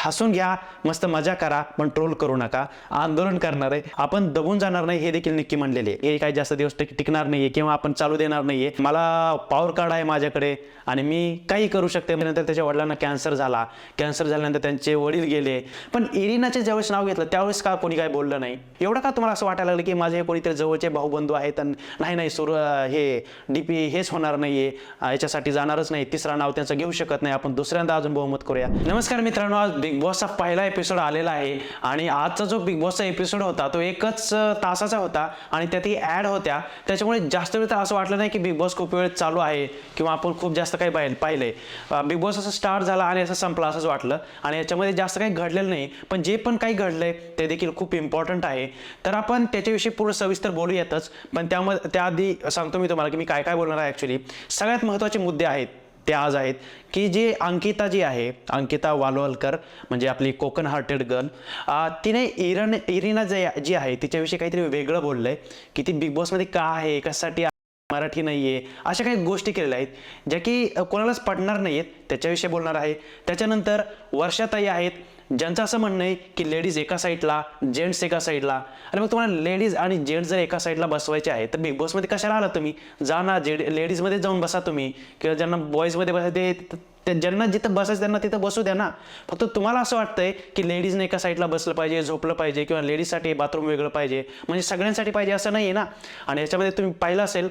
हसून घ्या मस्त मजा करा पण ट्रोल करू नका. आंदोलन करणार आहे आपण दबून जाणार नाही हे देखील नक्की म्हणलेले हे काही जास्त दिवस टिकणार नाहीये किंवा आपण चालू देणार नाहीये. मला पॉवर कार्ड आहे माझ्याकडे आणि मी काही करू शकते. नंतर त्याच्या वडिलांना कॅन्सर झाला. कॅन्सर झाल्यानंतर त्यांचे वडील गेले. पण इरिनाचे ज्यावेळेस नाव घेतलं त्यावेळेस का कोणी काय बोललं नाही? एवढं का तुम्हाला असं वाटायला लागलं की माझे हे कोणीतरी जवळचे भाऊबंधू आहेत आणि नाही नाही सुरू हे डीपी हेच होणार नाहीये. याच्यासाठी जाणारच नाही. तिसरा नाव त्यांचं घेऊ शकत नाही. आपण दुसऱ्यांदा अजून बहुमत करूया. नमस्कार मित्रांनो आज बिग बॉसचा पहिला एपिसोड आलेला आहे आणि आजचा जो बिग बॉसचा एपिसोड होता तो एकच तासाचा होता आणि त्यातही ॲड होत्या. त्याच्यामुळे जास्त वेळ तर असं वाटलं नाही की बिग बॉस खूप वेळ चालू आहे किंवा आपण खूप जास्त काही पाहिलं. आहे बिग बॉस असं स्टार्ट झाला आणि असं संपला असंच वाटलं आणि याच्यामध्ये जास्त काही घडलेलं नाही. पण जे पण काही घडलं आहे ते देखील खूप इम्पॉर्टंट आहे. तर आपण त्याच्याविषयी पूर्ण सविस्तर बोलूयातच. पण त्यामध्ये त्याआधी सांगतो मी तुम्हाला की मी काय काय बोलणार आहे ॲक्च्युली सगळ्यात महत्त्वाचे मुद्दे आहेत. ते आज आहेत की जी अंकिता जी आहे अंकिता वालवलकर म्हणजे आपली कोकण हार्टेड गर्ल तिने इरन इरिना जे जी आहे तिच्याविषयी काहीतरी वेगळं बोललं आहे की ती बिग बॉसमध्ये का आहे कशासाठी मराठी नाही आहे अशा काही गोष्टी केलेल्या आहेत ज्या की कोणालाच पडणार नाही आहेत त्याच्याविषयी बोलणार आहे. त्याच्यानंतर वर्षाताई आहेत ज्यांचं असं म्हणणं आहे की लेडीज एका साईडला जेंट्स एका साईडला आणि मग तुम्हाला लेडीज आणि जेंट्स जर एका साईडला बसवायचे आहे तर बिग बॉसमध्ये कशाला आला तुम्ही? जा ना जे लेडीजमध्ये जाऊन बसा तुम्ही. किंवा ज्यांना बॉईजमध्ये बसायचे ते- ज्यांना जिथं बसायचं त्यांना तिथं बसू द्या ना. फक्त तुम्हाला असं वाटतंय की लेडीजने एका साईडला बसलं पाहिजे झोपलं पाहिजे किंवा लेडीजसाठी बाथरूम वेगळं पाहिजे. म्हणजे सगळ्यांसाठी पाहिजे असं नाही आहे ना. आणि याच्यामध्ये तुम्ही पाहिलं असेल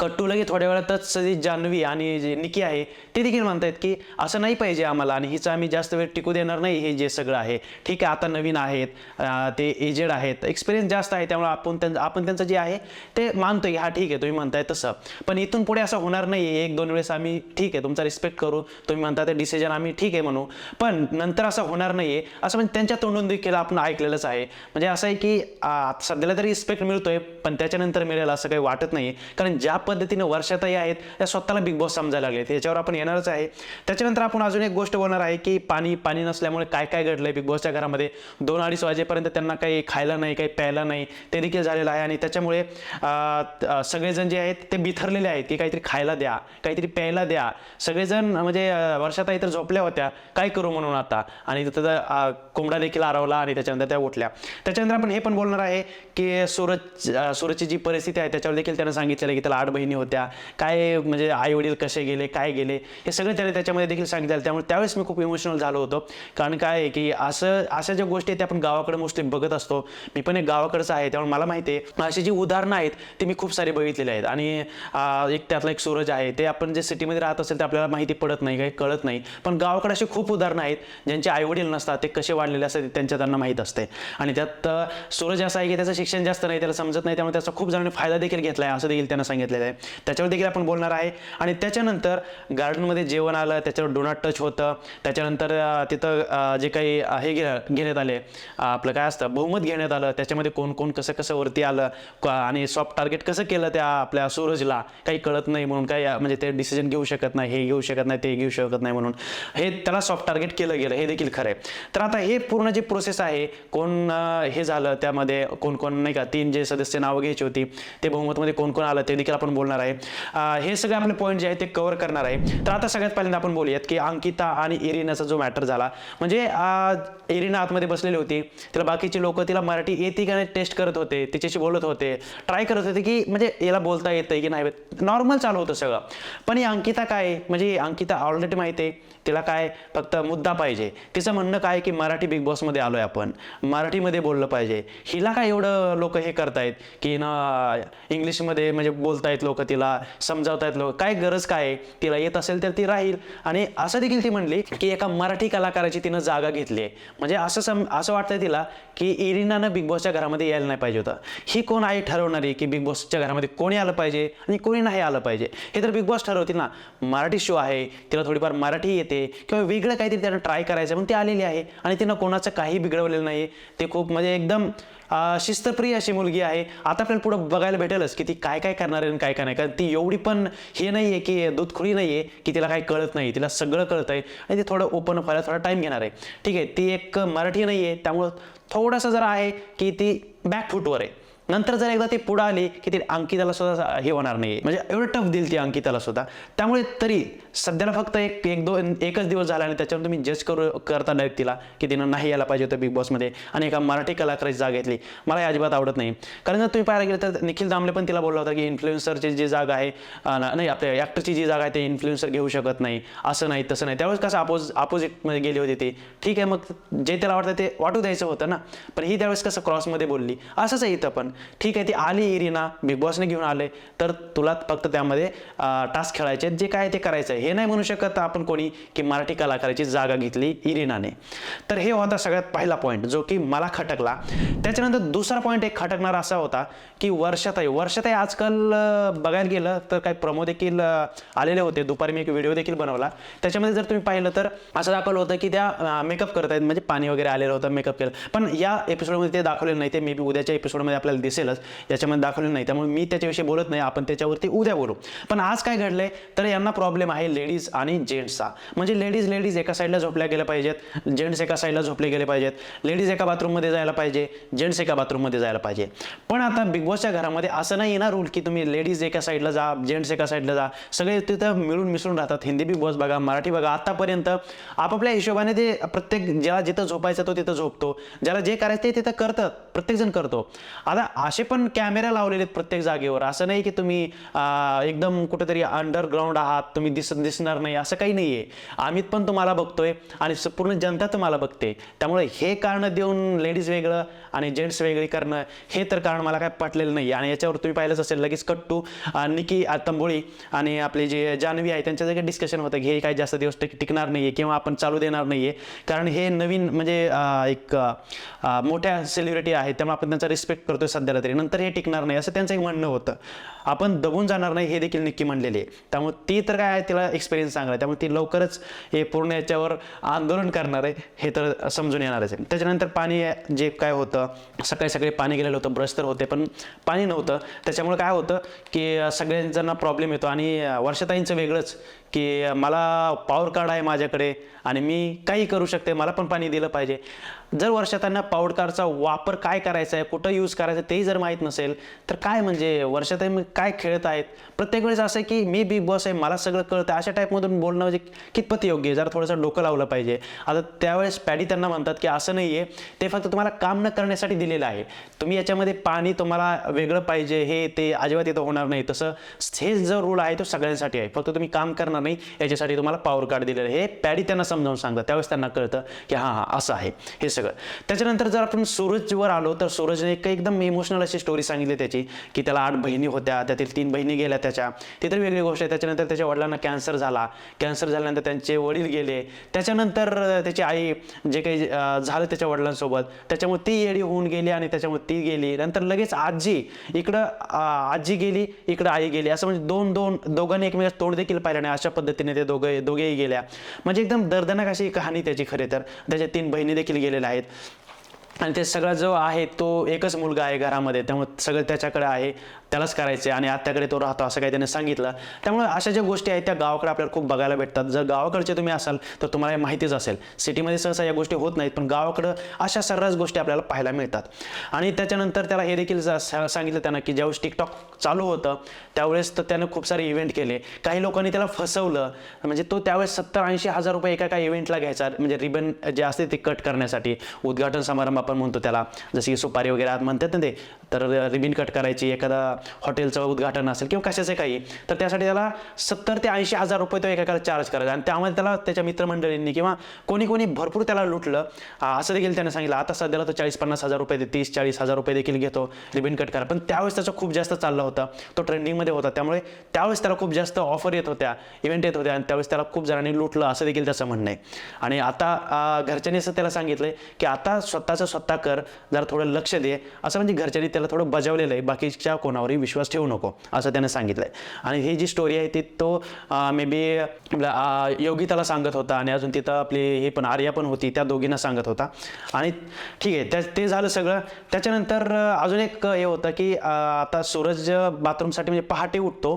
कट्टू लगे थोड्या वेळातच जी जान्हवी आणि जे निकी आहे ते देखील म्हणतायत की असं नाही पाहिजे आम्हाला आणि हिचं आम्ही जास्त वेळ टिकू देणार नाही हे जे सगळं आहे. ठीक आहे आता नवीन आहेत ते एजेड आहेत एक्सपिरियन्स जास्त आहे त्यामुळे आपण त्यांचं आपण त्यांचं जे आहे ते मानतो की हा ठीक आहे तुम्ही म्हणताय तसं. पण इथून पुढे असं होणार नाही आहे एक दोन वेळेस आम्ही ठीक आहे तुमचा रिस्पेक्ट करू. तुम्ही म्हणता ते डिसिजन आम्ही ठीक आहे म्हणू. पण नंतर असं होणार नाही आहे असं म्हणजे त्यांच्या तोंडून देखील आपण ऐकलेलंच आहे. म्हणजे असं आहे की सध्याला तरी रिस्पेक्ट मिळतोय पण त्याच्यानंतर मिळेल असं काही वाटत नाही कारण ज्या पद्धतीने वर्षातही आहेत त्या स्वतःला बिग बॉस समजायला लागले त्याच्यावर आपण येणारच आहे. त्याच्यानंतर आपण अजून एक गोष्ट बोलणार आहे की पाणी पाणी नसल्यामुळे काय काय घडलंय? बिग बॉसच्या घरामध्ये दोन अडीच वाजेपर्यंत त्यांना काही खायला नाही काही प्यायला नाही ते देखील झालेलं आहे आणि त्याच्यामुळे सगळेजण जे आहेत ते बिथरलेले आहेत की काहीतरी खायला द्या काहीतरी प्यायला द्या. सगळेजण म्हणजे अ, वर्षाताई तर झोपल्या होत्या. काय करू म्हणून आता? आणि तिथं कोंबडा देखील आरवला आणि त्याच्यानंतर त्या उठल्या. त्याच्यानंतर आपण हे पण बोलणार आहे की सूरज सूरजची जी परिस्थिती आहे त्याच्यावर देखील त्यानं सांगितलेलं की त्याला आठ बहिणी होत्या. काय म्हणजे आई वडील कसे गेले काय गेले हे सगळं त्याने त्याच्यामध्ये देखील सांगितलं त्यामुळे त्यावेळेस मी खूप इमोशनल झालो होतो. कारण काय आहे की असं अशा ज्या गोष्टी आहेत त्या आपण गावाकडे मोस्टली बघत असतो. मी पण एक गावाकडचं आहे त्यामुळे मला माहिती आहे. अशी जी उदाहरणं आहेत ती मी खूप सारी बघितलेली आहेत. आणि एक त्यातला एक सूरज आहे ते आपण जे सिटीमध्ये राहत असेल ते आपल्याला माहिती पडत नाही काही कळत नाही. पण गावाकडे अशी खूप उदाहरणं आहेत ज्यांचे आईवडील नसतात ते कसे वाढलेले असते त्यांच्या त्यांना माहीत असते. आणि त्यात सूरज असा आहे की त्याचं शिक्षण जास्त नाही त्याला समजत नाही त्यामुळे त्याचा खूप जणांनी फायदा देखील घेतला आहे असं देखील त्यांना सांगितलेलं आहे. त्याच्यावर देखील आपण बोलणार आहे. आणि त्याच्यानंतर गार्डनमध्ये जेवण आलं त्याच्यावर डोनाट टच होतं. त्याच्यानंतर तिथं जे काही हे घे घेण्यात आले. आपलं काय असतं बहुमत घेण्यात आलं. त्याच्यामध्ये कोण कोण कसं कसं वरती आलं? आणि सॉफ्ट टार्गेट कसं केलं त्या आपल्या सूरजला? काही कळत नाही म्हणून काही म्हणजे ते डिसिजन घेऊ शकत नाही हे घेऊ शकत नाही ते घेऊ शकत नाही म्हणून. हे त्याला सॉफ्ट टार्गेट केलं गेलं हे देखील खरं आहे. तर आता हे पूर्ण जी प्रोसेस आहे कोण हे झालं त्यामध्ये कोण कोण नाही का तीन जे सदस्य नावं घ्यायची होती ते बहुमतमध्ये कोण कोण आलं ते देखील आपण बोलणार आहे. हे सगळे आपले पॉईंट जे आहेत ते कव्हर करणार आहे. तर आता सगळ्यात पहिल्यांदा आपण बोलूयात की अंकिता आणि इरिनाचा जो मॅटर झाला म्हणजे एरिना इरिना आतमध्ये बसलेली होती तिला बाकीचे लोक तिला मराठी येते का नाही टेस्ट करत होते तिच्याशी बोलत होते ट्राय करत होते की म्हणजे याला बोलता येतंय की नाही नॉर्मल चालू होतं सगळं. पण ही अंकिता काय आहे? म्हणजे अंकिता ऑलरेडी माहिती आहे तिला काय फक्त मुद्दा पाहिजे. तिचं म्हणणं काय की मराठी बिग बॉसमध्ये आलोय आपण. मराठीमध्ये बोललं पाहिजे. हिला काय एवढं लोक हे करतायत? की ना इंग्लिशमध्ये म्हणजे बोलतायत लोक तिला समजावतायत लोक. काय गरज काय आहे? तिला येत असेल तर ती राहील. आणि असं देखील ती म्हणली की एका मराठी कलाकाराची तिनं जागा घेतली आहे. म्हणजे असं सम असं वाटतंय तिला की इरिनानं बिग बॉसच्या घरामध्ये यायला नाही पाहिजे होतं. ही कोण आहे ठरवणारी की बिग बॉसच्या घरामध्ये कोणी आलं पाहिजे आणि कोणी नाही आलं पाहिजे? हे तर बिग बॉस ठरवतील ना. मराठी शो आहे. तिला थोडीफार मराठी येते. किंवा वेगळं काहीतरी त्यांना ट्राय करायचं म्हणून ती आलेली आहे. आणि तिनं कोणाचं काही बिघडवलेलं नाही ते खूप म्हणजे एकदम शिस्तप्रिय अशी मुलगी आहे. आता आपल्याला पुढं बघायला भेटेलच की ती काय काय करणार आहे आणि काय काय नाही. कारण ती एवढी पण हे नाही आहे की दूधखुरी नाही आहे की तिला काही कळत नाही. तिला सगळं कळत आहे. आणि ती थोडं ओपन व्हायला थोडा टाईम घेणार आहे. ठीक आहे ती एक मराठी नाही आहे त्यामुळं थोडंसं जरा आहे की ती बॅकफूटवर आहे. नंतर जर एकदा ते पुढं आले की ते अंकिताला सुद्धा हे होणार नाही म्हणजे एवढं टफ देईल ती अंकिताला सुद्धा. त्यामुळे तरी सध्याला फक्त एक एक दोन एकच दिवस झाला आणि त्याच्यावर तुम्ही जज करू करता डायरेक्ट तिला की तिनं नाही यायला पाहिजे होतं बिग बॉसमध्ये आणि एका मराठी कलाकाराची जागा घेतली. मला हे अजिबात आवडत नाही. कारण जर तुम्ही पाहायला गेलं तर निखिल दामले पण तिला बोलला होता की इन्फ्लुएन्सरची जी जागा आहे नाही आपल्या ॲक्टरची जी जागा आहे ते इन्फ्लुएन्सर घेऊ शकत नाही. असं नाही तसं नाही. त्यावेळेस कसं अपोज अपोजिटमध्ये गेली होती ती. ठीक आहे मग जे त्याला वाटतं ते वाटू द्यायचं होतं ना. पण ही त्यावेळेस कसं क्रॉसमध्ये बोलली. असंच आहे इथं पण. ठीक आहे ती आली इरिना बिग बॉसने घेऊन आले तर तुला फक्त त्यामध्ये टास्क खेळायचे जे काय ते करायचं हे नाही म्हणू शकत आपण कोणी की मराठी कलाकाराची जागा घेतली इरिनाने. तर हे होता सगळ्यात पहिला पॉईंट जो की मला खटकला. त्याच्यानंतर दुसरा पॉईंट एक खटकणारा असा होता की वर्षाताई वर्षाताई आजकाल बघायला गेलं तर काही प्रमो देखील आलेले होते. दुपारी मी एक व्हिडिओ देखील बनवला. त्याच्यामध्ये जर तुम्ही पाहिलं तर असं दाखवलं होतं की त्या मेकअप करत आहेत म्हणजे पाणी वगैरे आलेलं होतं मेकअप केलं. पण या एपिसोडमध्ये ते दाखवलेलं नाही ते मे बी उद्याच्या एपिसोडमध्ये आपल्याला दिसेलच याच्यामध्ये दाखवलेलं नाही. त्यामुळे मी त्याच्याविषयी बोलत नाही आपण त्याच्यावरती उद्या बोलू. पण आज काय घडलंय? तर यांना प्रॉब्लेम आहे लेडीज आणि जेंट्सचा म्हणजे लेडीज लेडीज एका साईडला झोपल्या गेल्या पाहिजेत जेंट्स एका साईडला झोपले गेले पाहिजेत. लेडीज एका बाथरूममध्ये जायला पाहिजे जेंट्स एका बाथरूममध्ये जायला पाहिजे. पण आता बिग बॉसच्या घरामध्ये असं नाही येणार रूल की तुम्ही लेडीज एका साईडला जा जेंट्स एका साईडला जा. सगळे तिथं मिळून मिसळून राहतात. हिंदी बिग बॉस बघा मराठी बघा. आतापर्यंत आपापल्या हिशोबाने ते प्रत्येक ज्याला जिथं झोपायचं तो तिथं झोपतो. ज्याला जे करायचं ते तिथं करतात. प्रत्येकजण करतो. आता असे पण कॅमेरा लावलेले आहेत प्रत्येक जागेवर. असं नाही की तुम्ही एकदम कुठेतरी अंडरग्राऊंड आहात तुम्ही दिस दिसणार नाही असं काही नाही आहे आम्ही पण तुम्हाला बघतोय आणि पूर्ण जनता तुम्हाला बघते. त्यामुळे हे कारण देऊन लेडीज वेगळं आणि जेंट्स वेगळी करणं हे तर कारण मला काय पटलेलं नाही. आणि याच्यावर तुम्ही पाहिलंच असेल लगेच कट्टू निकी तंबोळी आणि आपले जे जानवी आहे त्यांच्या जे डिस्कशन होतं की हे काही जास्त दिवस टिकणार नाही आहे किंवा आपण चालू देणार नाही आहे कारण हे नवीन म्हणजे एक मोठ्या सेलिब्रिटी आहेत त्यामुळे आपण त्यांचा रिस्पेक्ट करतोय सध्याला तरी. नंतर हे टिकणार नाही असं त्यांचं एक म्हणणं होतं. आपण दबून जाणार नाही हे देखील निक्की म्हणलेले आहे. त्यामुळे ती तर काय आहे तिला एक्सपिरियन्स चांगला आहे त्यामुळे ती लवकरच हे पूर्ण याच्यावर आंदोलन करणार आहे हे तर समजून येणारच आहे. त्याच्यानंतर पाणी जे काय होतं सकाळी सकाळी पाणी गेलेलं होतं ब्रश तर होते पण पाणी नव्हतं. त्याच्यामुळे काय होतं की सगळ्यांना प्रॉब्लेम येतो आणि वर्षताईंचं वेगळंच. की मला पॉवर कार्ड आहे माझ्याकडे आणि मी काही करू शकते मला पण पाणी दिलं पाहिजे. जर वर्षातांना पॉवर कार्डचा वापर काय करायचा आहे कुठं यूज करायचं आहे तेही जर माहीत नसेल तर काय म्हणजे वर्षात मी काय खेळत आहेत? प्रत्येक वेळेस असं आहे की मी बिग बॉस आहे मला सगळं कळतं. अशा टाईपमधून बोलणं म्हणजे कितपत योग्य आहे? जरा थोडंसं डोकं लावलं पाहिजे. आता त्यावेळेस पॅडी त्यांना म्हणतात की असं नाही आहे ते फक्त तुम्हाला काम न करण्यासाठी दिलेलं आहे. तुम्ही याच्यामध्ये पाणी तुम्हाला वेगळं पाहिजे हे ते अजिबात इथं होणार नाही. तसं हे जो रूल आहे तो सगळ्यांसाठी आहे. फक्त तुम्ही काम करणार नाही याच्यासाठी तुम्हाला पॉवर कार्ड दिलेलं हे पॅडी त्यांना समजावून सांगतात. त्यावेळेस त्यांना कळतं की हां हां असं आहे. हे सगळं. त्याच्यानंतर जर आपण सूरजवर आलो तर सूरजने एक एकदम इमोशनल अशी स्टोरी सांगितली त्याची की त्याला आठ बहिणी होत्या त्यातील तीन बहिणी गेल्या त्याच्या. ते तर वेगळी गोष्ट आहे. त्याच्यानंतर त्याच्या वडिलांना कॅन्सर झाला. कॅन्सर झाल्यानंतर त्यांचे वडील गेले. त्याच्यानंतर त्याची आई जे काही झालं त्याच्या वडिलांसोबत त्याच्यामुळे ती येडी होऊन गेली आणि त्याच्यामुळे ती गेली. नंतर लगेच आजी इकडं आजी गेली इकडं आई गेली. असं म्हणजे दोन दोन दोघांनी एकमेकात तोंड देखील पाहिलं नाही. अशा पद्धतीने ते दोघे दोघेही गेल्या. म्हणजे एकदम दर्दनक अशी कहाणी त्याची खरे तर. त्याच्या तीन बहिणी देखील गेलेल्या आहेत. आणि ते सगळा जो आहे तो एकच मुलगा आहे घरामध्ये. त्यामुळे सगळं त्याच्याकडे आहे त्यालाच करायचे आणि आत्याकडे तो राहतो असं काही त्याने सांगितलं. त्यामुळे अशा ज्या गोष्टी आहेत त्या गावाकडे आपल्याला खूप बघायला भेटतात. जर गावाकडचे तुम्ही असाल तर तुम्हाला हे माहितीच असेल. सिटीमध्ये सहसा या गोष्टी होत नाहीत पण गावाकडं अशा सर्रास गोष्टी आपल्याला पाहायला मिळतात. आणि त्याच्यानंतर त्याला हे देखील सा- सांगितलं त्यांना की ज्यावेळेस टिकटॉक चालू होतं त्यावेळेस तर त्यानं खूप सारे इव्हेंट केले. काही लोकांनी त्याला फसवलं. म्हणजे तो त्यावेळेस सत्तर ऐंशी हजार रुपये एका एका इव्हेंटला घ्यायचा. म्हणजे रिबन जे असते ते कट करण्यासाठी उद्घाटन समारंभ आपण म्हणतो त्याला. जसे की सुपारी वगैरे आत म्हणतात ना ते तर रिबिन कट करायची एखादा हॉटेलचं उद्घाटन असेल किंवा कशाचं काही तर त्यासाठी त्याला सत्तर ते ऐंशी हजार रुपये तो एकाला चार्ज करायचा. आणि त्यामध्ये त्याला त्याच्या मित्रमंडळींनी किंवा कोणी कोणी भरपूर त्याला लुटलं. असं देखील त्याने सांगितलं. आता सध्याला तो चाळीस पन्नास हजार रुपये तीस चाळीस हजार रुपये देखील घेतो रिबिन कट करा पण त्यावेळेस त्याचा खूप जास्त चालला होता. तो ट्रेंडिंगमध्ये होता. त्यामुळे त्यावेळेस त्याला खूप जास्त ऑफर येत होत्या इव्हेंट येत होत्या. आणि त्यावेळेस त्याला खूप जणांनी लुटलं. असं देखील त्याचं म्हणणं आहे. आणि आता घरच्यांनी असं त्याला सांगितलं की आता स्वतःचं स्वतः कर जरा थोडं लक्ष दे. असं म्हणजे घरच्यांनी त्याला थोडं बजावलेलं आहे. बाकीच्या कोणावरही विश्वास ठेवू नको असं त्याने सांगितलं आहे आणि ही जी स्टोरी आहे ती तो मे बी योगिताला सांगत होता आणि अजून तिथं आपली हे पण आर्या पण होती त्या दोघींना सांगत होता. आणि ठीक आहे त्या ते झालं सगळं. त्याच्यानंतर अजून एक हे होतं की आता सूरज बाथरूमसाठी म्हणजे पहाटे उठतो.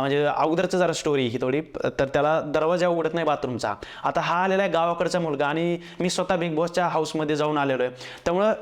म्हणजे अगोदरचं जरा स्टोरी ही थोडी. तर त्याला दरवाजा उघडत नाही बाथरूमचा. आता हा आलेला आहे गावाकडचा मुलगा आणि मी स्वतः बिग बॉसच्या हाऊसमध्ये जाऊन आलेलो आहे. त्यामुळं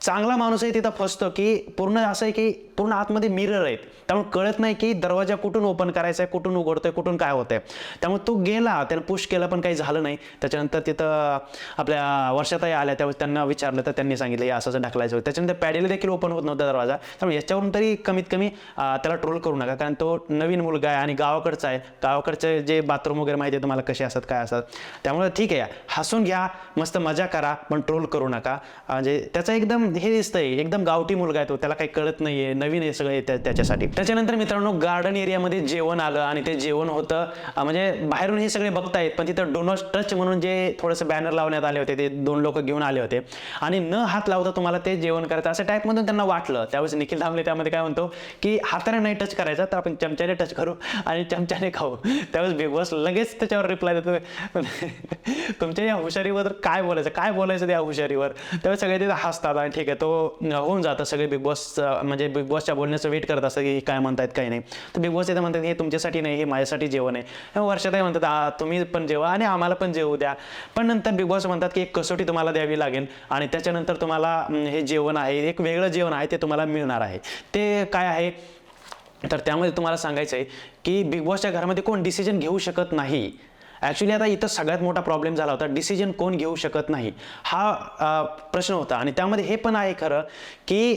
चांगला माणूस आहे तिथं फसतो की पूर्ण असं आहे की पूर्ण आतमध्ये मिरर आहेत. त्यामुळे कळत नाही की दरवाजा कुठून ओपन करायचा आहे कुठून उघडतोय कुठून काय होतंय. त्यामुळे तो गेला त्यानं पुश केलं पण काही झालं नाही. त्याच्यानंतर तिथं आपल्या वर्षाताई आल्या त्यावेळेस त्यांना विचारलं तर त्यांनी सांगितलं हे असं ढकलायचं होतं. त्याच्यानंतर पॅडेला देखील ओपन होत नव्हता दरवाजा. त्यामुळे याच्यावरून तरी कमीत कमी त्याला ट्रोल करू नका. कारण तो नवीन मुलगा आहे आणि गावाकडचा आहे. गावाकडचे जे बाथरूम वगैरे माहिती आहे तुम्हाला कसे असतात काय असतात. त्यामुळे ठीक आहे हसून घ्या मस्त मजा करा पण ट्रोल करू नका. म्हणजे त्याचा एकदम हे दिसतंय. एकदम गावठी मुलगा आहे तो. त्याला काही कळत नाहीये. नवीन आहे सगळे त्या- त्याच्यासाठी. त्याच्यानंतर मित्रांनो गार्डन एरियामध्ये जेवण आलं आणि ते जेवण होतं. म्हणजे बाहेरून हे सगळे बघतायत पण तिथं डोनॉट टच म्हणून जे थोडंसं बॅनर लावण्यात आले होते ते दोन लोक घेऊन आले होते. आणि न हात लावता तुम्हाला ते जेवण करायचं असं टाईपमधून त्यांना वाटलं. त्यावेळेस निखिल धामले त्यामध्ये काय म्हणतो की हाताने नाही टच करायचा तर आपण चमच्याने टच करू आणि चमच्याने खाऊ. त्यावेळेस बिग बॉस लगेच त्याच्यावर रिप्लाय देतो. तुमच्या या हुशारीवर काय बोलायचं? काय बोलायचं त्या हुशारीवर? त्यावेळेस सगळे तिथे हसतात आणि ठीक आहे तो होऊन जातं. सगळे बिग बॉस म्हणजे बिग बॉसच्या बोलण्याचं वेट करत असतं की काय म्हणतात काय नाही. तर बिग बॉस येतं म्हणतात हे तुमच्यासाठी नाही हे माझ्यासाठी जेवण आहे. वर्षातही म्हणतात तुम्ही पण जेवा आणि आम्हाला पण जेवू द्या. पण नंतर बिग बॉस म्हणतात की एक कसोटी तुम्हाला द्यावी लागेल आणि त्याच्यानंतर तुम्हाला हे जेवण आहे एक वेगळं जेवण आहे ते तुम्हाला मिळणार आहे. ते काय आहे? तर त्यामध्ये तुम्हाला सांगायचं आहे की बिग बॉसच्या घरामध्ये कोण डिसिजन घेऊ शकत नाही. ॲक्च्युली आता इथं सगळ्यात मोठा प्रॉब्लेम झाला होता. डिसिजन कोण घेऊ शकत नाही? हा प्रश्न होता. आणि त्यामध्ये हे पण आहे खरं की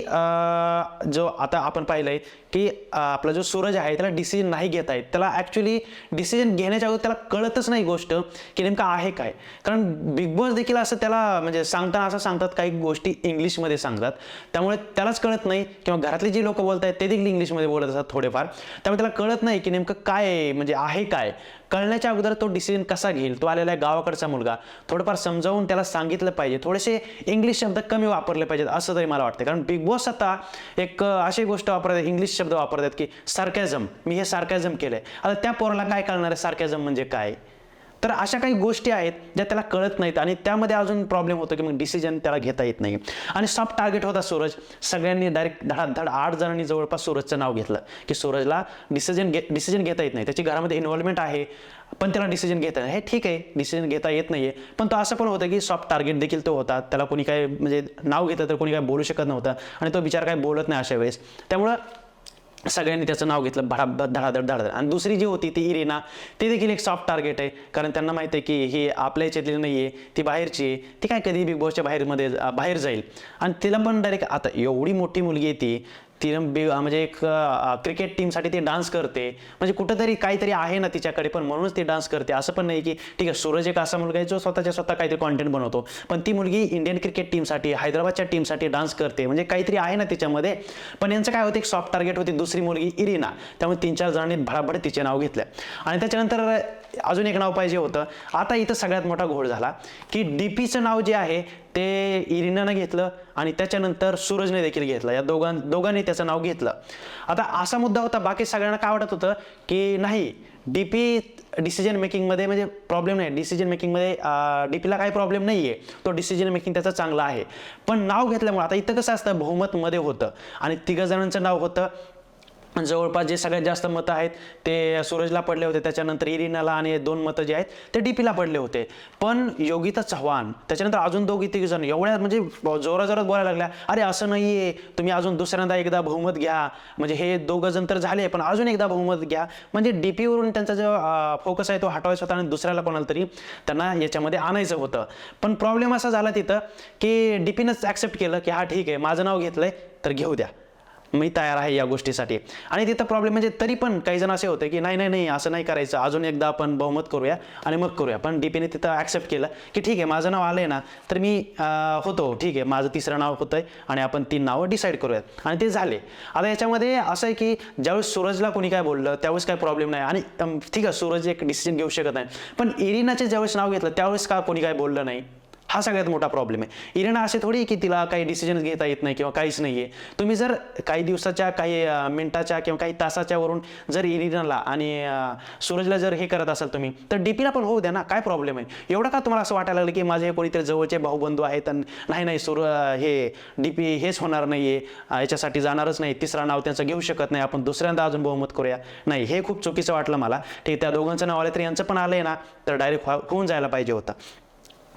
जो आता आपण पाहिलंय की आपला जो सूरज आहे त्याला डिसिजन नाही घेता येत त्याला ॲक्च्युली डिसिजन घेण्याच्या अगोदर त्याला कळतच नाही गोष्ट की नेमकं आहे काय. कारण बिग बॉस देखील असं त्याला म्हणजे सांगताना असं सांगतात काही गोष्टी इंग्लिशमध्ये सांगतात. त्यामुळे त्यालाच कळत नाही किंवा घरातले जी लोक बोलत आहेत ते देखील इंग्लिशमध्ये बोलत असतात थोडेफार. त्यामुळे त्याला कळत नाही की नेमकं काय म्हणजे आहे काय. कळण्याच्या अगोदर तो डिसिजन कसा घेईल? तो आलेला आहे गावाकडचा मुलगा. थोडंफार समजावून त्याला सांगितलं पाहिजे. थोडेसे इंग्लिश शब्द कमी वापरले पाहिजेत असं तरी मला वाटतं कारण बिग बॉस आता एक अशी गोष्ट वापरतात इंग्लिश शब्द वापरतात की सार्कॅझम मी हे सार्कॅझम आहे आता त्या पोराला काय कळणार आहे? सार्कॅझम म्हणजे काय? तर अशा काही गोष्टी आहेत ज्या त्याला कळत नाहीत आणि त्यामध्ये अजून प्रॉब्लेम होतो की मग डिसिजन त्याला घेता येत नाही. आणि सॉफ्ट टार्गेट होता सूरज. सगळ्यांनी डायरेक्ट धडाधड आठ जणांनी जवळपास सूरजचं नाव घेतलं की सूरजला डिसिजन घे डिसिजन घेता येत नाही. त्याची घरामध्ये इन्व्हॉल्वमेंट आहे पण त्याला डिसिजन घेता हे ठीक आहे डिसिजन घेता येत नाही आहे पण तो असं पण होतं की सॉफ्ट टार्गेट देखील तो होता. त्याला कोणी काय म्हणजे नाव घेतं तर कोणी काय बोलू शकत नव्हतं आणि तो विचार काय बोलत नाही अशा वेळेस. त्यामुळं सगळ्यांनी त्याचं नाव घेतलं भडा धडाधड धडाधड. आणि दुसरी जी होती ती इरिना ती देखील एक सॉफ्ट टार्गेट आहे. कारण त्यांना माहिती आहे की ही आपल्या याच्यातली नाही आहे ती बाहेरची आहे. ती काय कधी बिग बॉसच्या बाहेरमध्ये बाहेर जाईल. आणि तिला पण डायरेक्ट आता एवढी मोठी मुलगी आहे ती ती म्हणजे एक क्रिकेट टीमसाठी ती डान्स करते. म्हणजे कुठंतरी काहीतरी आहे ना तिच्याकडे पण म्हणूनच ती डान्स करते. असं पण नाही की ठीक आहे सूरज एक असा मुलगा आहे जो स्वतःच्या स्वतः काहीतरी कॉन्टेंट बनवतो. पण ती मुलगी इंडियन क्रिकेट टीमसाठी हैदराबादच्या टीमसाठी डान्स करते. म्हणजे काहीतरी आहे ना तिच्यामध्ये. पण यांचं काय होतं एक सॉफ्ट टार्गेट होती दुसरी मुलगी इरिना. त्यामुळे तीन चार जणांनी भराभर तिचे नाव घेतलं. आणि त्याच्यानंतर अजून एक नाव पाहिजे होतं. आता इथं सगळ्यात मोठा घोळ झाला की डी पीचं नाव जे आहे ते इरिनानं घेतलं आणि त्याच्यानंतर सूरजने देखील घेतलं. या दोघां दोघांनी त्याचं नाव घेतलं. आता असा मुद्दा होता बाकी सगळ्यांना काय वाटत होतं की नाही डी पी डिसिजन मेकिंगमध्ये म्हणजे प्रॉब्लेम नाही. डिसिजन मेकिंगमध्ये डी पीला काही प्रॉब्लेम नाही आहे तो डिसिजन मेकिंग त्याचं चांगला आहे. पण नाव घेतल्यामुळे आता इथं कसं असतं बहुमतमध्ये होतं. आणि तिघं जणांचं नाव होतं. जवळपास जे सगळ्यात जास्त मतं आहेत ते सूरजला पडले होते. त्याच्यानंतर इरिनाला आणि दोन मतं जे आहेत ते डी पीला पडले होते. पण योगिता चव्हाण त्याच्यानंतर अजून दोघी तिघी जण एवढ्या म्हणजे जोरा जोरात बोलायला लागल्या. अरे असं नाही आहे तुम्ही अजून दुसऱ्यांदा एकदा बहुमत घ्या. म्हणजे हे दोघं जण तर झाले पण अजून एकदा बहुमत घ्या. म्हणजे डी पीवरून त्यांचा जो फोकस आहे तो हटवायचा होता आणि दुसऱ्याला कोणाला तरी त्यांना याच्यामध्ये आणायचं होतं. पण प्रॉब्लेम असा झाला तिथं की डीपीनंच ॲक्सेप्ट केलं की हा ठीक आहे माझं नाव घेतलं आहे तर घेऊ द्या. मी तयार आहे या गोष्टीसाठी. आणि तिथं प्रॉब्लेम म्हणजे तरी पण काही जण असे होते की नाही नाही नाही असं नाही करायचं. अजून एकदा आपण बहुमत करूया आणि मग करूया. पण डीपीने तिथं ॲक्सेप्ट केलं की ठीक आहे माझं नाव आलं आहे ना तर मी होतो. ठीक आहे माझं तिसरं नाव होतं आहे आणि आपण तीन नावं डिसाईड करूयात. आणि ते झाले. आता याच्यामध्ये असं आहे की ज्यावेळेस सूरजला कोणी काय बोललं त्यावेळेस काय प्रॉब्लेम नाही. आणि ठीक आहे सूरज एक डिसिजन घेऊ शकत नाही. पण इरिनाचे ज्यावेळेस नाव घेतलं त्यावेळेस का कोणी काय बोललं नाही? हा सगळ्यात मोठा प्रॉब्लेम आहे. इरिना असे थोडी की तिला काही डिसिजन घेता येत नाही किंवा काहीच नाही आहे तुम्ही जर काही दिवसाच्या काही मिनटाच्या मिनिटाच्या किंवा काही तासाच्या वरून जर इरिनाला आणि सूरजला जर हे करत असाल तुम्ही तर डीपीला पण होऊ द्या ना. काय प्रॉब्लेम आहे? एवढं का तुम्हाला असं वाटायला लागलं की माझे हे कोणीतरी जवळचे भाऊबंधू आहेत आणि नाही नाही सूर हे डीपी हेच होणार नाही आहे याच्यासाठी जाणारच नाही. तिसरा नाव त्यांचं घेऊ शकत नाही. आपण दुसऱ्यांदा अजून बहुमत करूया. नाही हे खूप चुकीचं वाटलं मला. ठीक त्या दोघांचं नाव आलं तर यांचं पण आलं आहे ना. तर डायरेक्ट होऊन जायला पाहिजे होतं.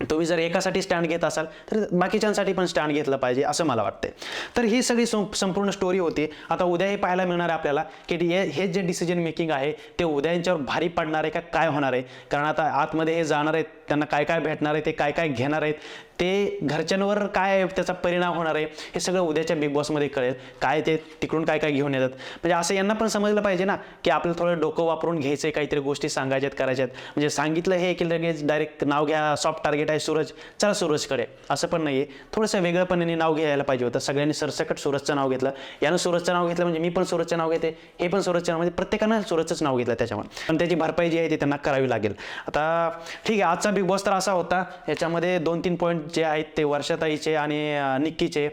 तुम्ही जर एकासाठी स्टँड घेत असाल तर बाकीच्यांसाठी पण स्टँड घेतलं पाहिजे असं मला वाटतंय. तर ही सगळी सं- संपूर्ण स्टोरी होती. आता उद्या हे पाहायला मिळणार आहे आपल्याला की हे हे जे डिसिजन मेकिंग आहे ते उद्या यांच्यावर भारी पडणार आहे का काय होणार आहे? कारण आता आतमध्ये हे जाणार आहेत त्यांना काय काय भेटणार आहे ते काय काय घेणार आहेत? ते घरच्यांवर काय त्याचा परिणाम होणार आहे हे सगळं उद्याच्या बिग बॉसमध्ये कळेल. काय ते तिकडून काय काय घेऊन येतात. म्हणजे असं यांना पण समजलं पाहिजे ना की आपलं थोडं डोकं वापरून घ्यायचं काहीतरी गोष्टी सांगायच्यात करायच्यात. म्हणजे सांगितलं हे की लगेच डायरेक्ट नाव घ्या सॉफ्ट टार्गेट आहे सूरज चला सूरजकडे. असं पण नाही आहे थोडंसं वेगळंपणाने नाव घ्यायला पाहिजे होतं. सगळ्यांनी सरसकट सूरजचं नाव घेतलं. यानं सूरजचं नाव घेतलं म्हणजे मी पण सूरजचं नाव घेते हे पण सूरजचं नाव म्हणजे प्रत्येकानं सूरजचंच नाव घेतलं त्याच्यामुळे पण त्याची भरपाई जी आहे ती त्यांना करावी लागेल. आता ठीक आहे आजचा बिग बॉस तर असा होता. याच्यामध्ये दोन तीन पॉईंट जे आहेत ते वर्षाताईचे आणि निक्कीचे.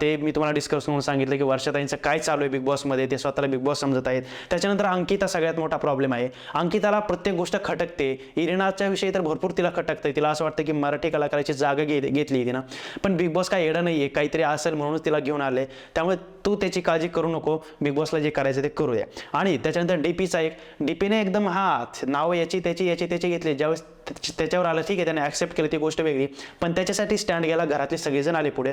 ते मी तुम्हाला डिस्कस करून सांगितलं की वर्षाताईंचं काय चालू आहे बिग बॉसमध्ये ते स्वतःला बिग बॉस समजत आहेत. त्याच्यानंतर अंकिता सगळ्यात मोठा प्रॉब्लेम आहे. अंकिताला प्रत्येक गोष्ट खटकते. इरिनाच्या विषयी तर भरपूर तिला खटकते तिला असं वाटतं की मराठी कलाकाराची जागा घे घेतली तिनं. पण बिग बॉस काय येडं नाही आहे काहीतरी असेल म्हणूनच तिला घेऊन आले त्यामुळे तू त्याची काळजी करू नको. बिग बॉसला जे करायचं ते करू द्या आणि त्याच्यानंतर डीपीचा एक डीपीने एकदम हा नावं याची त्याची याची त्याची घेतली. ज्यावेळेस त्याच्यावर आलं ठीक आहे त्याने ॲक्सेप्ट केलं ती गोष्ट वेगळी. पण त्याच्यासाठी स्टँड घ्यायला घरातले सगळेजण आले पुढे.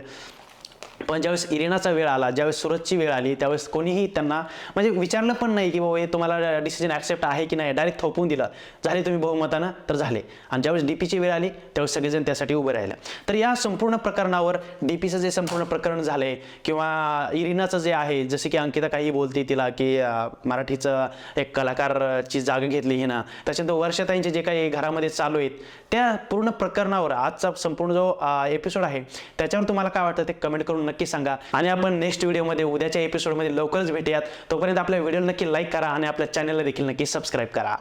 पण ज्यावेळेस इरिनाचा वेळ आला ज्यावेळेस सुरतची वेळ आली त्यावेळेस कोणीही त्यांना म्हणजे विचारलं पण नाही की बाबा हे तुम्हाला डिसिजन ॲक्सेप्ट आहे की नाही डायरेक्ट थोपून दिलं. झाले तुम्ही बहुमतानं तर झाले. आणि ज्यावेळेस डी पीची वेळ आली त्यावेळेस सगळेजण त्यासाठी उभे राहिले. तर या संपूर्ण प्रकरणावर डी पीचं जे संपूर्ण प्रकरण झालंय किंवा इरिनाचं जे आहे जसे की अंकिता काही बोलते तिला की मराठीचं एक कलाकारची जागा घेतली हिनं त्याच्यानंतर वर्षताईंचे जे काही घरामध्ये चालू आहेत त्या पूर्ण प्रकरणावर आजचा संपूर्ण जो एपिसोड आहे त्याच्यावर तुम्हाला काय वाटतं ते कमेंट करून करून नक्की सांगा. आणि आपण नेक्स्ट व्हिडिओमध्ये उद्याच्या एपिसोडमध्ये लवकरच भेटूयात. तोपर्यंत आपल्या व्हिडिओला नक्की लाईक करा आणि आपल्या चॅनलला देखील नक्की सबस्क्राईब करा.